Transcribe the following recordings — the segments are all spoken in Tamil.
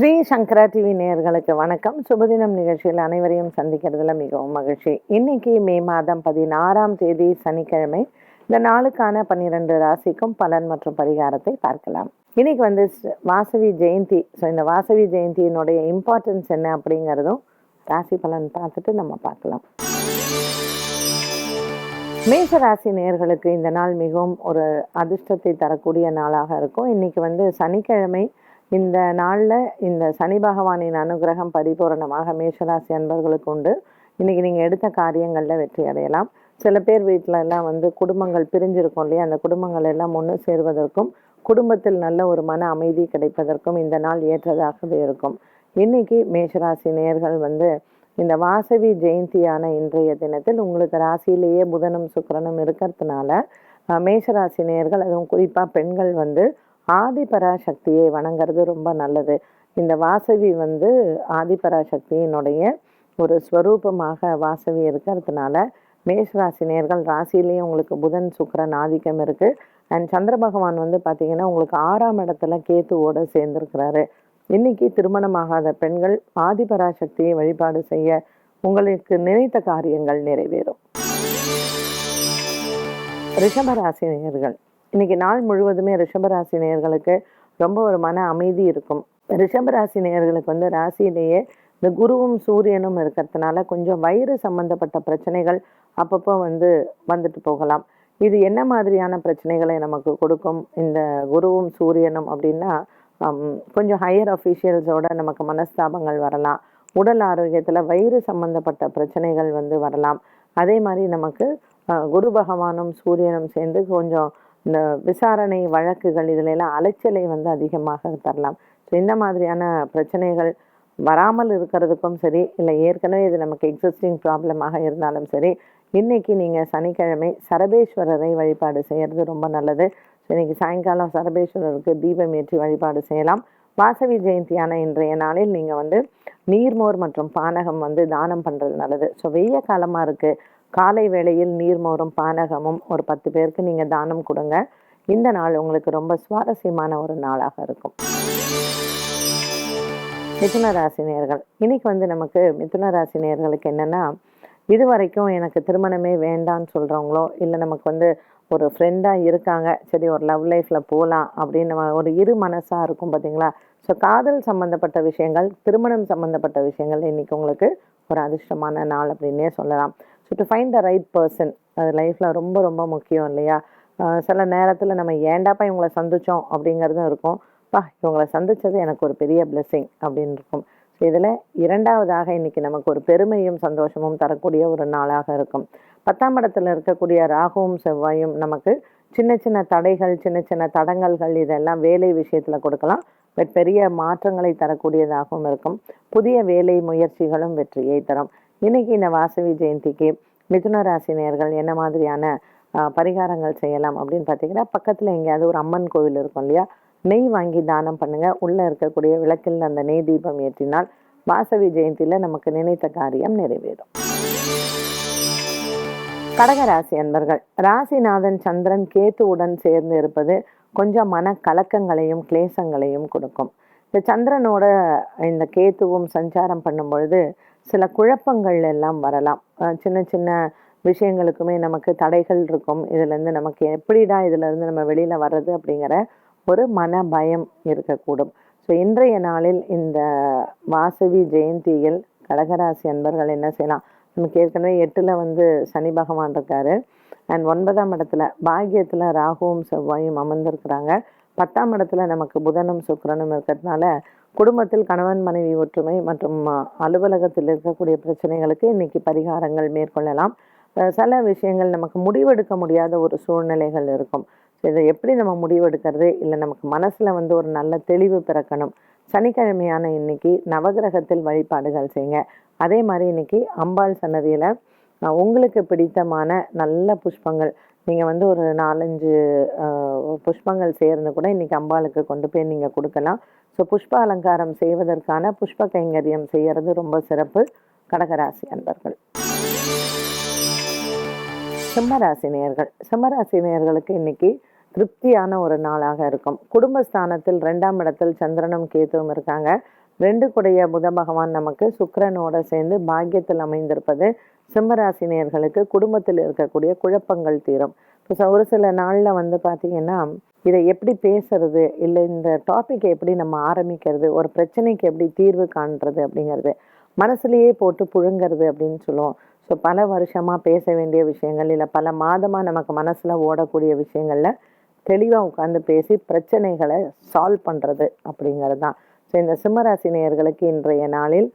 ஸ்ரீ சங்கரா டிவி நேயர்களுக்கு வணக்கம். சுபதினம் நிகழ்ச்சியில் அனைவரையும் சந்திக்கிறதுல மிகவும் மகிழ்ச்சி. இன்னைக்கு மே மாதம் பதினாறாம் தேதி சனிக்கிழமை. இந்த நாளுக்கான பன்னிரெண்டு ராசிக்கும் பலன் மற்றும் பரிகாரத்தை பார்க்கலாம். இன்னைக்கு வந்து ஸ்- வாசவி ஜெயந்தி. ஸோ இந்த வாசவி ஜெயந்தியினுடைய இம்பார்ட்டன்ஸ் என்ன அப்படிங்கிறதும் ராசி பலன் பார்த்துட்டு நம்ம பார்க்கலாம். மேஷ ராசி நேயர்களுக்கு இந்த நாள் மிகவும் ஒரு அதிர்ஷ்டத்தை தரக்கூடிய நாளாக இருக்கும். இன்னைக்கு வந்து சனிக்கிழமை இந்த நாளில் இந்த சனி பகவானின் அனுகிரகம் பரிபூரணமாக மேஷராசி அன்பர்களுக்கு உண்டு. இன்னைக்கு நீங்கள் எடுத்த காரியங்களில் வெற்றி அடையலாம். சில பேர் வீட்டிலெல்லாம் வந்து குடும்பங்கள் பிரிஞ்சிருக்கும் இல்லையா? அந்த குடும்பங்கள் எல்லாம் ஒன்று சேர்வதற்கும் குடும்பத்தில் நல்ல ஒரு மன அமைதி கிடைப்பதற்கும் இந்த நாள் ஏற்றதாகவே இருக்கும். இன்னைக்கு மேஷராசி நேயர்கள் வந்து இந்த வாசவி ஜெயந்தியான இன்றைய தினத்தில் உங்களுக்கு ராசியிலேயே புதனும் சுக்கரனும் இருக்கிறதுனால மேஷராசி நேயர்கள் அதுவும் குறிப்பாக பெண்கள் வந்து ஆதிபராசக்தியை வணங்குறது ரொம்ப நல்லது. இந்த வாசவி வந்து ஆதிபராசக்தியினுடைய ஒரு ஸ்வரூபமாக வாசவி இருக்கிறதுனால மேஷராசி ராசிலேயே ராசியிலேயே உங்களுக்கு புதன் சுக்கரன் ஆதிக்கம் இருக்குது அண்ட் சந்திர பகவான் வந்து பார்த்திங்கன்னா உங்களுக்கு ஆறாம் இடத்துல கேத்துவோட சேர்ந்துருக்கிறாரு. இன்னைக்கு திருமணமாகாத பெண்கள் ஆதிபராசக்தியை வழிபாடு செய்ய உங்களுக்கு நினைத்த காரியங்கள் நிறைவேறும். ரிஷபராசி இன்றைக்கி இன்னைக்கு நாள் முழுவதுமே ரிஷபராசி நேயர்களுக்கு ரொம்ப ஒரு மன அமைதி இருக்கும். ரிஷபராசி நேயர்களுக்கு வந்து ராசியிலேயே இந்த குருவும் சூரியனும் இருக்கிறதுனால கொஞ்சம் வயிறு சம்பந்தப்பட்ட பிரச்சனைகள் அப்பப்போ வந்து வந்துட்டு போகலாம். இது என்ன மாதிரியான பிரச்சனைகளை நமக்கு கொடுக்கும்? இந்த குருவும் சூரியனும் அப்படின்னா கொஞ்சம் ஹையர் அஃபீஷியல்ஸோட நமக்கு மனஸ்தாபங்கள் வரலாம். உடல் ஆரோக்கியத்தில் வயிறு சம்பந்தப்பட்ட பிரச்சனைகள் வந்து வரலாம். அதே மாதிரி நமக்கு குரு பகவானும் சூரியனும் சேர்ந்து கொஞ்சம் இந்த விசாரணை வழக்குகள் இதில் எல்லாம் அலைச்சலை வந்து அதிகமாக தரலாம். ஸோ இந்த மாதிரியான பிரச்சனைகள் வராமல் இருக்கிறதுக்கும் சரி இல்லை ஏற்கனவே இது நமக்கு எக்ஸிஸ்டிங் ப்ராப்ளமாக இருந்தாலும் சரி இன்னைக்கு நீங்கள் சனிக்கிழமை சரபேஸ்வரரை வழிபாடு செய்கிறது ரொம்ப நல்லது. ஸோ இன்னைக்கு சாயங்காலம் சரபேஸ்வரருக்கு தீபம் ஏற்றி வழிபாடு செய்யலாம். வாசவி ஜெயந்தியான இன்றைய நாளில் நீங்கள் வந்து நீர்மோர் மற்றும் பானகம் வந்து தானம் பண்ணுறது நல்லது. ஸோ வெய்ய காலமாக இருக்குது காலை வேளையில் நீர்மோரும் பானகமும் ஒரு பத்து பேருக்கு நீங்கள் தானம் கொடுங்க. இந்த நாள் உங்களுக்கு ரொம்ப சுவாரஸ்யமான ஒரு நாளாக இருக்கும். மிதுன ராசினியர்கள். இன்னைக்கு வந்து நமக்கு மிதுன ராசி நேயர்களுக்கு என்னன்னா இது வரைக்கும் எனக்கு திருமணமே வேண்டான்னு சொல்றவங்களோ இல்லை நமக்கு வந்து ஒரு ஃப்ரெண்டாக இருக்காங்க சரி ஒரு லவ் லைஃப்பில் போகலாம் அப்படின்னு நம்ம ஒரு இரு மனசாக இருக்கும் பார்த்தீங்களா ஸோ காதல் சம்மந்தப்பட்ட விஷயங்கள் திருமணம் சம்மந்தப்பட்ட விஷயங்கள் இன்னைக்கு உங்களுக்கு ஒரு அதிர்ஷ்டமான நாள் அப்படின்னே சொல்லலாம். So to find the right person அது லைஃப்பில் ரொம்ப ரொம்ப முக்கியம் இல்லையா? சில நேரத்தில் நம்ம ஏண்டாப்பா இவங்களை சந்திச்சோம் அப்படிங்கிறதும் இருக்கும். பா இவங்களை சந்திச்சது எனக்கு ஒரு பெரிய பிளெஸ்ஸிங் அப்படின்னு இருக்கும். ஸோ இதில் இரண்டாவதாக இன்னைக்கு நமக்கு ஒரு பெருமையும் சந்தோஷமும் தரக்கூடிய ஒரு நாளாக இருக்கும். பத்தாம் இடத்துல இருக்கக்கூடிய ராகுவும் செவ்வாயும் நமக்கு சின்ன சின்ன தடைகள் சின்ன சின்ன தடங்கல்கள் இதெல்லாம் வேலை விஷயத்தில் கொடுக்கலாம். பட் பெரிய மாற்றங்களை தரக்கூடியதாகவும் இருக்கும். புதிய வேலை முயற்சிகளும் வெற்றியை தரும். இன்னைக்கு இந்த வாசவி ஜெயந்திக்கு மிதுன ராசி நேர்கள் என்ன மாதிரியான ஆஹ், பரிகாரங்கள் செய்யலாம் அப்படின்னு பார்த்தீங்கன்னா பக்கத்தில் எங்கேயாவது ஒரு அம்மன் கோவில் இருக்கும் இல்லையா? நெய் வாங்கி தானம் பண்ணுங்க. உள்ள இருக்கக்கூடிய விளக்கில் அந்த நெய் தீபம் ஏற்றினால் வாசவி ஜெயந்தியில நமக்கு நினைத்த காரியம் நிறைவேறும். கடகராசி அன்பர்கள் ராசிநாதன் சந்திரன் கேத்துவுடன் சேர்ந்து இருப்பது கொஞ்சம் மன கலக்கங்களையும் கிளேசங்களையும் கொடுக்கும். இந்த சந்திரனோட இந்த கேத்துவும் சஞ்சாரம் பண்ணும் பொழுது சில குழப்பங்கள் எல்லாம் வரலாம். சின்ன சின்ன விஷயங்களுக்குமே நமக்கு தடைகள் இருக்கும். இதுலேருந்து நமக்கு எப்படிடா இதுலேருந்து நம்ம வெளியில் வர்றது அப்படிங்கிற ஒரு மன பயம் இருக்கக்கூடும். ஸோ இன்றைய நாளில் இந்த வாசவி ஜெயந்தியில் கடகராசி அன்பர்கள் என்ன செய்யலாம்? நமக்கு ஏற்கனவே எட்டில் வந்து சனி பகவான் இருக்காரு. அண்ட் ஒன்பதாம் இடத்துல பாக்கியத்தில் ராகுவும் செவ்வாயும் அமர்ந்திருக்கிறாங்க. பத்தாம் இடத்துல நமக்கு புதனும் சுக்கரனும் இருக்கிறதுனால குடும்பத்தில் கணவன் மனைவி ஒற்றுமை மற்றும் அலுவலகத்தில் இருக்கக்கூடிய பிரச்சனைகளுக்கு இன்னைக்கு பரிகாரங்கள் மேற்கொள்ளலாம். சில விஷயங்கள் நமக்கு முடிவெடுக்க முடியாத ஒரு சூழ்நிலைகள் இருக்கும். ஸோ இதை எப்படி நம்ம முடிவெடுக்கிறது? இல்லை நமக்கு மனசில் வந்து ஒரு நல்ல தெளிவு பிறக்கணும். சனிக்கிழமையான இன்னைக்கு நவகிரகத்தில் வழிபாடுகள் செய்யுங்க அதே மாதிரி இன்னைக்கு அம்பாள் சன்னதியில் உங்களுக்கு பிடித்தமான நல்ல புஷ்பங்கள் நீங்கள் வந்து ஒரு நாலஞ்சு புஷ்பங்கள் சேர்ந்து கூட இன்னைக்கு அம்பாளுக்கு கொண்டு போய் நீங்கள் கொடுக்கலாம். ஸோ புஷ்ப அலங்காரம் செய்வதற்கான புஷ்ப கைங்கரியம் செய்கிறது ரொம்ப சிறப்பு. கடகராசி அன்பர்கள். சிம்மராசி நேயர்கள் சிம்மராசி நேயர்களுக்கு இன்னைக்கு திருப்தியான ஒரு நாளாக இருக்கும். குடும்பஸ்தானத்தில் ரெண்டாம் இடத்தில் சந்திரனும் கேத்துவும் இருக்காங்க. ரெண்டு குடைய புத பகவான் நமக்கு சுக்கரனோட சேர்ந்து பாக்கியத்தில் அமைந்திருப்பது சிம்மராசினியர்களுக்கு குடும்பத்தில் இருக்கக்கூடிய குழப்பங்கள் தீரும். ஒரு சில நாளில் வந்து பார்த்தீங்கன்னா இதை எப்படி பேசுறது? இல்லை இந்த டாப்பிக்கை எப்படி நம்ம ஆரம்பிக்கிறது? ஒரு பிரச்சனைக்கு எப்படி தீர்வு காண்றது அப்படிங்கிறது. மனசுலேயே போட்டு புழுங்கிறது அப்படின்னு சொல்லுவோம். ஸோ பல வருஷமாக பேச வேண்டிய விஷயங்கள் இல்லை பல மாதமாக நமக்கு மனசில் ஓடக்கூடிய விஷயங்களில் தெளிவாக உட்காந்து பேசி பிரச்சனைகளை சால்வ் பண்ணுறது அப்படிங்கிறது தான் ஸோ இந்த சிம்மராசி நேயர்களுக்கு இன்றைய நாளில்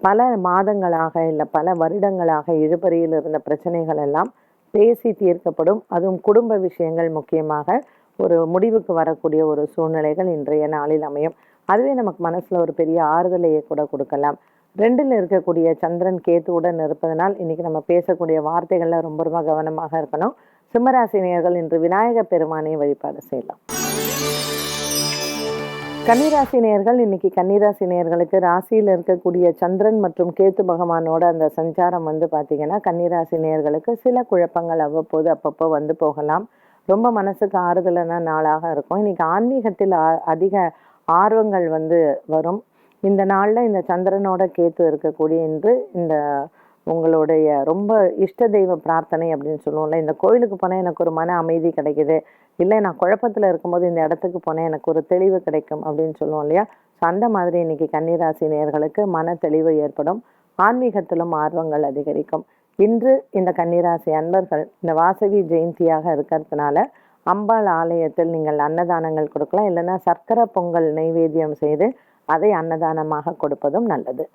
பல மாதங்களாக இல்லை பல வருடங்களாக இழுபறியில் இருந்த பிரச்சனைகள் எல்லாம் பேசி தீர்க்கப்படும். அதுவும் குடும்ப விஷயங்கள் முக்கியமாக ஒரு முடிவுக்கு வரக்கூடிய ஒரு சூழ்நிலைகள் இன்றைய நாளில் அமையும். அதுவே நமக்கு மனசில் ஒரு பெரிய ஆறுதலையே கூட கொடுக்கலாம். ரெண்டில் இருக்கக்கூடிய சந்திரன் கேத்துவுடன் இருப்பதனால் இன்றைக்கி நம்ம பேசக்கூடிய வார்த்தைகளில் ரொம்ப ரொம்ப கவனமாக இருக்கணும். சிம்மராசினியர்கள் இன்று விநாயக பெருமானை வழிபாடு செய்யலாம். கன்னிராசி நேர்கள் இன்னைக்கு கன்னிராசி நேர்களுக்கு ராசியில் இருக்கக்கூடிய சந்திரன் மற்றும் கேத்து பகவானோட அந்த சஞ்சாரம் வந்து பார்த்தீங்கன்னா கன்னிராசி நேர்களுக்கு சில குழப்பங்கள் அவ்வப்போது அப்பப்போ வந்து போகலாம். ரொம்ப மனசுக்கு ஆறுதலான நாளாக இருக்கும். இன்னைக்கு ஆன்மீகத்தில் அதிக ஆர்வங்கள் வந்து வரும். இந்த நாளில் இந்த சந்திரனோட கேத்து இருக்கக்கூடிய இன்று இந்த உங்களுடைய ரொம்ப இஷ்ட தெய்வ பிரார்த்தனை அப்படின்னு சொல்லுவோம்ல இந்த கோயிலுக்கு போனால் எனக்கு ஒரு மன அமைதி கிடைக்குது. இல்லை நான் குழப்பத்தில் இருக்கும்போது இந்த இடத்துக்கு போனேன் எனக்கு ஒரு தெளிவு கிடைக்கும் அப்படின்னு சொல்லுவோம் இல்லையா? ஸோ அந்த மாதிரி இன்னைக்கு கன்னிராசி நேர்களுக்கு மன தெளிவு ஏற்படும். ஆன்மீகத்திலும் ஆர்வங்கள் அதிகரிக்கும். இன்று இந்த கன்னிராசி அன்பர்கள் இந்த வாசவி ஜெயந்தியாக இருக்கிறதுனால அம்பாள் ஆலயத்தில் நீங்கள் அன்னதானங்கள் கொடுக்கலாம். இல்லைன்னா சர்க்கரை பொங்கல் நைவேத்தியம் செய்து அதை அன்னதானமாக கொடுப்பதும் நல்லது.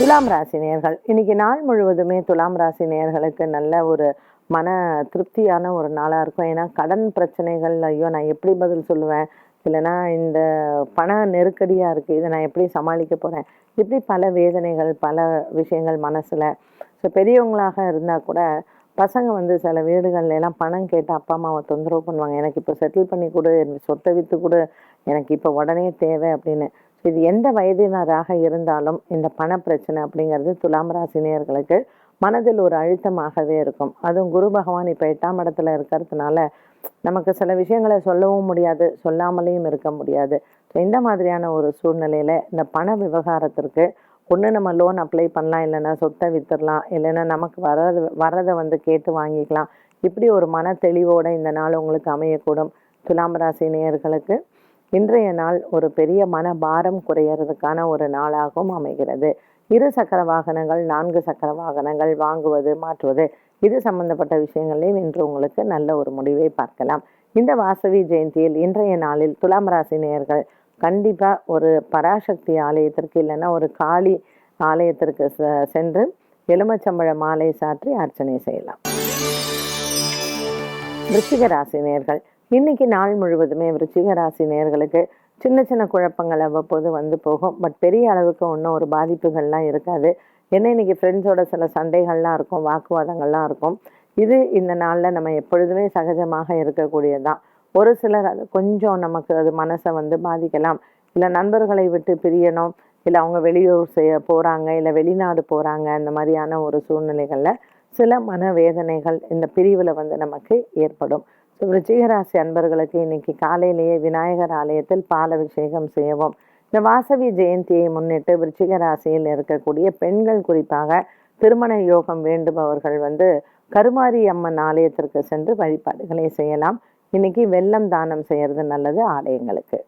துலாம் ராசி நேர்கள் இன்னைக்கு நாள் முழுவதுமே துலாம் ராசி நேர்களுக்கு நல்ல ஒரு மன திருப்தியான ஒரு நாளாக இருக்கும். ஏன்னா கடன் பிரச்சனைகள் ஐயோ நான் எப்படி பதில் சொல்லுவேன்? இல்லைன்னா இந்த பண நெருக்கடியாக இருக்குது இதை நான் எப்படி சமாளிக்க போகிறேன் இப்படி பல வேதனைகள் பல விஷயங்கள் மனசில். ஸோ பெரியவங்களாக இருந்தால் கூட பசங்க வந்து சில வீடுகள்ல எல்லாம் பணம் கேட்டு அப்பா அம்மாவை தொந்தரவு பண்ணுவாங்க. எனக்கு இப்போ செட்டில் பண்ணி கொடு சொத்தை விற்று கொடு எனக்கு இப்போ உடனே தேவை அப்படின்னு. இது எந்த வயதினராக இருந்தாலும் இந்த பண பிரச்சனை அப்படிங்கிறது துலாம் ராசினியர்களுக்கு மனதில் ஒரு அழுத்தமாகவே இருக்கும். அதுவும் குரு பகவான் இப்போ எட்டாம் இடத்துல இருக்கிறதுனால நமக்கு சில விஷயங்களை சொல்லவும் முடியாது சொல்லாமலேயும் இருக்க முடியாது. ஸோ இந்த மாதிரியான ஒரு சூழ்நிலையில் இந்த பண விவகாரத்திற்கு ஒன்று நம்ம லோன் அப்ளை பண்ணலாம் இல்லைன்னா சொத்தை வித்துடலாம் இல்லைன்னா நமக்கு வர்றது வர்றதை வந்து கேட்டு வாங்கிக்கலாம். இப்படி ஒரு மன தெளிவோட இந்த நாள் உங்களுக்கு அமையக்கூடும். துலாம் ராசி நேயர்களுக்கு இன்றைய நாள் ஒரு பெரிய மன பாரம் குறையறதுக்கான ஒரு நாளாகவும் அமைகிறது. இரு சக்கர வாகனங்கள் நான்கு சக்கர வாகனங்கள் வாங்குவது மாற்றுவது இது சம்பந்தப்பட்ட விஷயங்களையும் இன்று உங்களுக்கு நல்ல ஒரு முடிவை பார்க்கலாம். இந்த வாசவி ஜெயந்தியில் இன்றைய நாளில் துலாம் ராசி நேயர்கள் கண்டிப்பாக ஒரு பராசக்தி ஆலயத்திற்கு இல்லைன்னா ஒரு காளி ஆலயத்திற்கு செ- சென்று எலுமச்சம்பழ மாலை சாற்றி அர்ச்சனை செய்யலாம். ரிச்சிக ராசி நேர்கள் இன்னைக்கு நாள் முழுவதுமே விருச்சிக ராசி நேர்களுக்கு சின்ன சின்ன குழப்பங்கள் அவ்வப்போது வந்து போகும். பட் பெரிய அளவுக்கு ஒன்றும் ஒரு பாதிப்புகள்லாம் இருக்காது. ஏன்னா இன்னைக்கு ஃப்ரெண்ட்ஸோட சில சண்டைகள்லாம் இருக்கும் வாக்குவாதங்கள்லாம் இருக்கும். இது இந்த நாளில் நம்ம எப்பொழுதுமே சகஜமாக இருக்கக்கூடியதுதான் ஒரு சிலர் அது கொஞ்சம் நமக்கு அது மனசை வந்து பாதிக்கலாம். இல்லை நண்பர்களை விட்டு பிரியணும். இல்லை அவங்க வெளியூர் செய்ய போகிறாங்க இல்லை வெளிநாடு போகிறாங்க இந்த மாதிரியான ஒரு சூழ்நிலைகளில் சில மனவேதனைகள் இந்த பிரிவில் வந்து நமக்கு ஏற்படும். விருச்சிகராசி அன்பர்களுக்கு இன்னைக்கு காலையிலேயே விநாயகர் ஆலயத்தில் பால் அபிஷேகம் செய்யவும் இந்த வாசவி ஜெயந்தியை முன்னிட்டு விருச்சிக ராசியில் இருக்கக்கூடிய பெண்கள் குறிப்பாக திருமண யோகம் வேண்டுபவர்கள் வந்து கருமாரி அம்மன் ஆலயத்திற்கு சென்று வழிபாடுகளை செய்யலாம். இன்னைக்கு வெள்ளம் தானம் செய்யறது நல்லது ஆலயங்களுக்கு.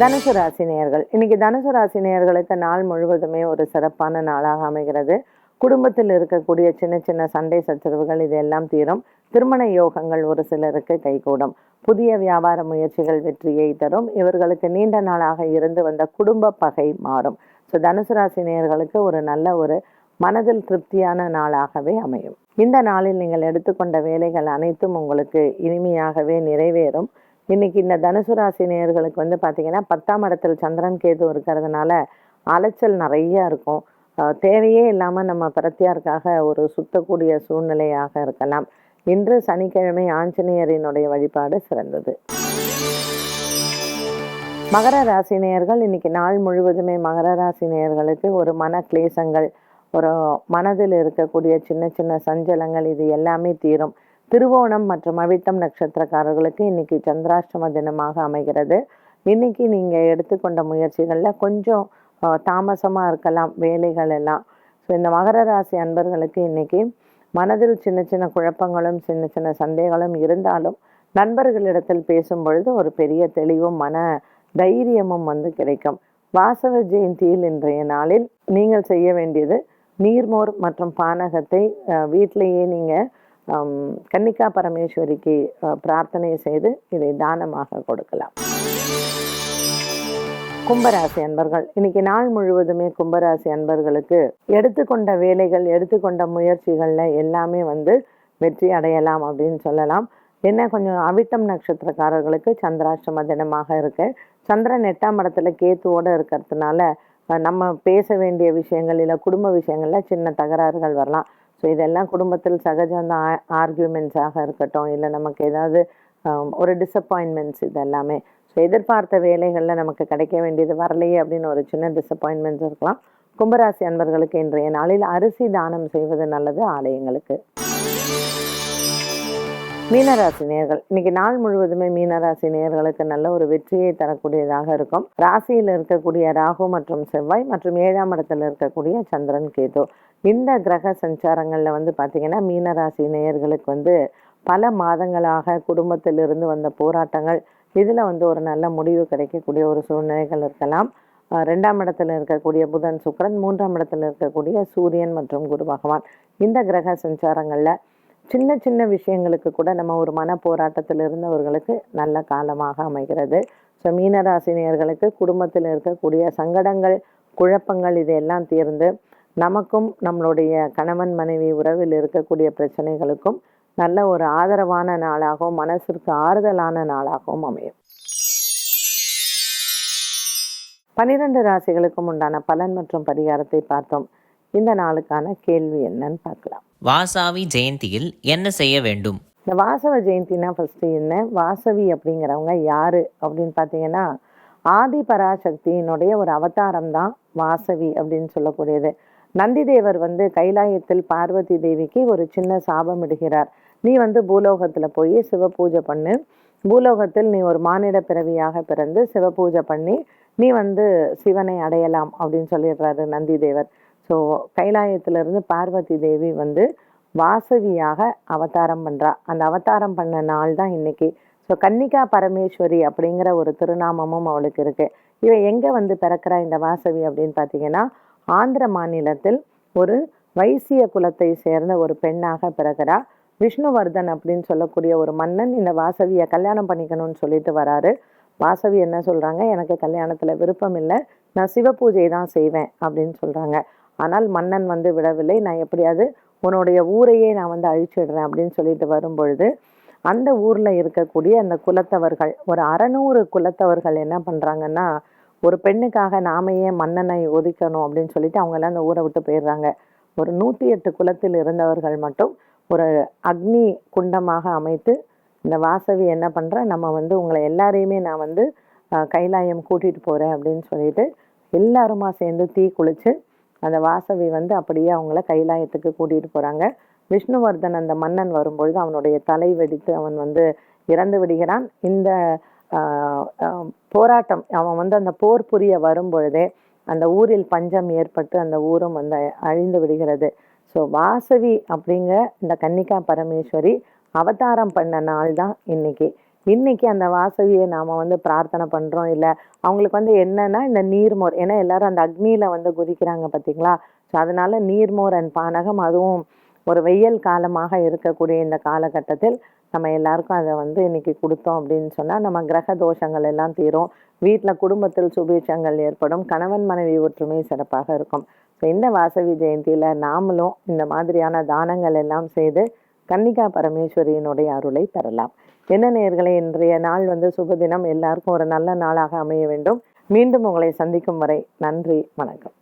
தனுசு ராசி நேயர்கள் இன்னைக்கு தனுசு ராசி நேயர்களுக்கு நாள் முழுவதுமே ஒரு சிறப்பான நாளாக அமைகிறது. குடும்பத்தில் இருக்கக்கூடிய சின்ன சின்ன சண்டை சச்சரவுகள் இதெல்லாம் தீரும். திருமண யோகங்கள் ஒரு சிலருக்கு கைகூடும். புதிய வியாபார முயற்சிகள் வெற்றியை தரும். இவர்களுக்கு நீண்ட நாளாக இருந்து வந்த குடும்ப பகை மாறும். ஸோ தனுசு ராசி நேயர்களுக்கு ஒரு நல்ல ஒரு மனதில் திருப்தியான நாளாகவே அமையும். இந்த நாளில் நீங்கள் எடுத்துக்கொண்ட வேலைகள் அனைத்தும் உங்களுக்கு இனிமையாகவே நிறைவேறும். இன்னைக்கு இந்த தனுசு ராசி நேயர்களுக்கு வந்து பார்த்தீங்கன்னா பத்தாம் இடத்தில் சந்திரன் கேது இருக்கிறதுனால அலைச்சல் நிறைய இருக்கும். தேவையே இல்லாமல் நம்ம பிரத்தியாருக்காக ஒரு சுத்தக்கூடிய சூழ்நிலையாக இருக்கலாம். இன்று சனிக்கிழமை ஆஞ்சநேயரினுடைய வழிபாடு சிறந்தது. மகர ராசி நேயர்கள் இன்னைக்கு நாள் முழுவதுமே மகர ராசி நேயர்களுக்கு ஒரு மன கிளேசங்கள் ஒரு மனதில் இருக்கக்கூடிய சின்ன சின்ன சஞ்சலங்கள் இது எல்லாமே தீரும். திருவோணம் மற்றும் அவிட்டம் நட்சத்திரக்காரர்களுக்கு இன்னைக்கு சந்திராஷ்டம தினமாக அமைகிறது. இன்னைக்கு நீங்கள் எடுத்துக்கொண்ட முயற்சிகளில் கொஞ்சம் தாமசமாக இருக்கலாம் வேலைகள் எல்லாம். ஸோ இந்த மகர ராசி அன்பர்களுக்கு இன்னைக்கு மனதில் சின்ன சின்ன குழப்பங்களும் சின்ன சின்ன சந்தேகங்களும் இருந்தாலும் நண்பர்களிடத்தில் பேசும் பொழுது ஒரு பெரிய தெளிவும் மன தைரியமும் வந்து கிடைக்கும். வாசவ ஜெயந்தியில் இன்றைய நாளில் நீங்கள் செய்ய வேண்டியது நீர்மோர் மற்றும் பானகத்தை வீட்டிலேயே நீங்கள் கன்னிகா பரமேஸ்வரிக்கு பிரார்த்தனை செய்து இதை தானமாக கொடுக்கலாம். கும்பராசி அன்பர்கள். இன்னைக்கு நாள் முழுவதுமே கும்பராசி அன்பர்களுக்கு எடுத்துக்கொண்ட வேலைகள் எடுத்துக்கொண்ட முயற்சிகள்ல எல்லாமே வந்து வெற்றி அடையலாம் அப்படின்னு சொல்லலாம். என்ன கொஞ்சம் அவிட்டம் நட்சத்திரக்காரர்களுக்கு சந்திராஷ்டம தினமாக இருக்கு. சந்திரன் எட்டாம் இடத்துல கேத்துவோட இருக்கிறதுனால நம்ம பேச வேண்டிய விஷயங்கள் இல்லை குடும்ப விஷயங்களில் சின்ன தகராறுகள் வரலாம். ஸோ இதெல்லாம் குடும்பத்தில் சகஜம் ஆர்கியூமெண்ட்ஸாக இருக்கட்டும் இல்லை நமக்கு ஏதாவது ஒரு டிசப்பாயின்மெண்ட்ஸ் இது எல்லாமே ஸோ எதிர்பார்த்த வேலைகளில் நமக்கு கிடைக்க வேண்டியது வரலையே அப்படின்னு ஒரு சின்ன டிசப்பாயின்மெண்ட் இருக்கலாம். கும்பராசி அன்பர்களுக்கு இன்றைய நாளில் அரிசி தானம் செய்வது நல்லது ஆலயங்களுக்கு. மீனராசி நேர்கள். இன்னைக்கு நாள் முழுவதுமே மீனராசி நேர்களுக்கு நல்ல ஒரு வெற்றியை தரக்கூடியதாக இருக்கும். ராசியில் இருக்கக்கூடிய ராகு மற்றும் செவ்வாய் மற்றும் ஏழாம் இடத்துல இருக்கக்கூடிய சந்திரன் கேது. இந்த கிரக சஞ்சாரங்களில் வந்து பார்த்தீங்கன்னா மீனராசி நேயர்களுக்கு வந்து பல மாதங்களாக குடும்பத்திலிருந்து வந்த போராட்டங்கள் இதில் வந்து ஒரு நல்ல முடிவு கிடைக்கக்கூடிய ஒரு சூழ்நிலைகள் இருக்கலாம். ரெண்டாம் இடத்துல இருக்கக்கூடிய புதன் சுக்கிரன் மூன்றாம் இடத்துல இருக்கக்கூடிய சூரியன் மற்றும் குரு பகவான். இந்த கிரக சஞ்சாரங்களில் சின்ன சின்ன விஷயங்களுக்கு கூட நம்ம ஒரு மன போராட்டத்தில் இருந்தவர்களுக்கு நல்ல காலமாக அமைகிறது. ஸோ மீனராசினியர்களுக்கு குடும்பத்தில் இருக்கக்கூடிய சங்கடங்கள் குழப்பங்கள் இதையெல்லாம் தீர்ந்து நமக்கும் நம்மளுடைய கணவன் மனைவி உறவில் இருக்கக்கூடிய பிரச்சனைகளுக்கும் நல்ல ஒரு ஆதரவான நாளாகவும் மனசிற்கு ஆறுதலான நாளாகவும் அமையும். பனிரெண்டு ராசிகளுக்கும் உண்டான பலன் மற்றும் பரிகாரத்தை பார்த்தோம். இந்த நாளுக்கான கேள்வி என்னன்னு பார்க்கலாம். வாசாவி ஜெயந்தியில் என்ன செய்ய வேண்டும்? இந்த வாசவ ஜெயந்தினா ஃபர்ஸ்ட் என்ன? வாசவி அப்படிங்கிறவங்க யாரு? அப்படின்னு பார்த்தீங்கன்னா ஆதி பராசக்தியினுடைய ஒரு அவதாரம் தான் வாசவி அப்படின்னு சொல்லக்கூடியது. நந்திதேவர் வந்து கைலாயத்தில் பார்வதி தேவிக்கு ஒரு சின்ன சாபம் இடுகிறார். நீ வந்து பூலோகத்துல போய் சிவ பூஜை பண்ணு. பூலோகத்தில் நீ ஒரு மானிட பிறவியாக பிறந்து சிவ பூஜை பண்ணி நீ வந்து சிவனை அடையலாம் அப்படின்னு சொல்லிடுறாரு நந்திதேவர். ஸோ கைலாயத்திலிருந்து பார்வதி தேவி வந்து வாசவியாக அவதாரம் பண்றா. அந்த அவதாரம் பண்ண நாள் தான் இன்னைக்கு. ஸோ கன்னிகா பரமேஸ்வரி அப்படிங்கிற ஒரு திருநாமமும் அவளுக்கு இருக்கு. இவன் எங்க வந்து பிறக்கிறா இந்த வாசவி அப்படின்னு பார்த்தீங்கன்னா ஆந்திர மாநிலத்தில் ஒரு வைசிய குலத்தை சேர்ந்த ஒரு பெண்ணாக பிறக்கிறா. விஷ்ணுவர்தன் அப்படின்னு சொல்லக்கூடிய ஒரு மன்னன் இந்த வாசவியை கல்யாணம் பண்ணிக்கணும்னு சொல்லிட்டு வராரு. வாசவி என்ன சொல்றாங்க? எனக்கு கல்யாணத்தில் விருப்பம் இல்லை. நான் சிவ பூஜை தான் செய்வேன் அப்படின்னு சொல்றாங்க. ஆனால் மன்னன் வந்து விடவில்லை. நான் எப்படியாவது உன்னுடைய ஊரையே நான் வந்து அழிச்சிடுறேன் அப்படின்னு சொல்லிட்டு வரும்பொழுது அந்த ஊர்ல இருக்கக்கூடிய அந்த குலத்தவர்கள் ஒரு அறநூறு குலத்தவர்கள் என்ன பண்றாங்கன்னா ஒரு பெண்ணுக்காக நாம ஏன் மன்னனை ஒதுக்கணும் அப்படின்னு சொல்லிட்டு அவங்க எல்லாம் அந்த ஊரை விட்டு போயிடுறாங்க. ஒரு நூற்றி எட்டு குலத்தில் இருந்தவர்கள் மட்டும் ஒரு அக்னி குண்டமாக அமைத்து இந்த வாசவி என்ன பண்ணுற நம்ம வந்து உங்களை எல்லாரையுமே நான் வந்து கைலாயம் கூட்டிகிட்டு போகிறேன் அப்படின்னு சொல்லிட்டு எல்லாருமா சேர்ந்து தீ குளிச்சு அந்த வாசவி வந்து அப்படியே அவங்கள கைலாயத்துக்கு கூட்டிகிட்டு போகிறாங்க விஷ்ணுவர்தன் அந்த மன்னன் வரும்பொழுது அவனுடைய தலை வெடித்து அவன் வந்து இறந்து விடுகிறான். இந்த போராட்டம். அவன் வந்து அந்த போர் புரிய வரும்பொழுதே அந்த ஊரில் பஞ்சம் ஏற்பட்டு அந்த ஊரும் வந்து அழிந்து விடுகிறது. ஸோ வாசவி அப்படிங்கிற இந்த கன்னிகா பரமேஸ்வரி அவதாரம் பண்ண நாள் தான் இன்னைக்கு. இன்னைக்கு அந்த வாசவியை நாம் வந்து பிரார்த்தனை பண்ணுறோம் இல்லை அவங்களுக்கு வந்து என்னன்னா இந்த நீர்மோர். ஏன்னா எல்லாரும் அந்த அக்னியில் வந்து குதிக்கிறாங்க பார்த்தீங்களா ஸோ அதனால நீர்மோர் அண்ட் பானகம் அதுவும் ஒரு வெயில் காலமாக இருக்கக்கூடிய இந்த காலகட்டத்தில் நம்ம எல்லாருக்கும் அதை வந்து இன்னைக்கு கொடுத்தோம் அப்படின்னு சொன்னால் நம்ம கிரக தோஷங்கள் எல்லாம் தீரும். வீட்டில் குடும்பத்தில் சுபீட்சங்கள் ஏற்படும். கணவன் மனைவி ஒற்றுமை சிறப்பாக இருக்கும். ஸோ இந்த வாசவி ஜெயந்தியில நாமளும் இந்த மாதிரியான தானங்கள் எல்லாம் செய்து கன்னிகா பரமேஸ்வரியினுடைய அருளை பெறலாம். என்ன நேர்களை இன்றைய நாள் வந்து சுபதினம் எல்லாருக்கும் ஒரு நல்ல நாளாக அமைய வேண்டும். மீண்டும் உங்களை சந்திக்கும் வரை நன்றி வணக்கம்.